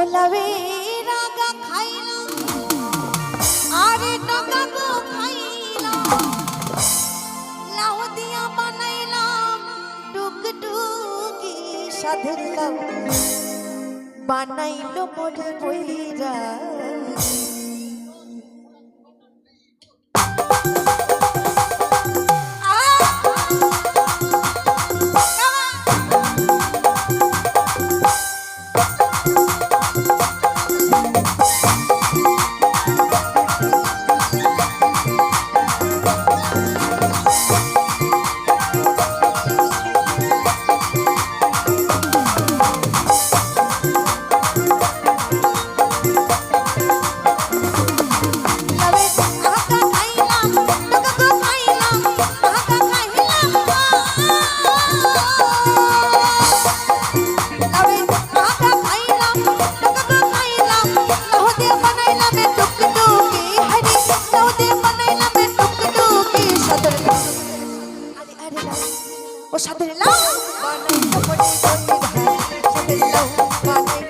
ভোলাবে রাগা খাইলাম আরে টাকা গো খাইলাম লাউ দিয়া বানাইলাম টুক টুকি সাধেলাম বানাইলো মোরে বইরা ও সাথে লাউ বানাই সাধের লাউ বানাই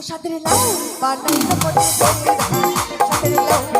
ओ सदरे लाओ बाना इनको कोटे सदरे लाओ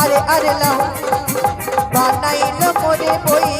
আরে আরে লাউ বানাইল মরে বই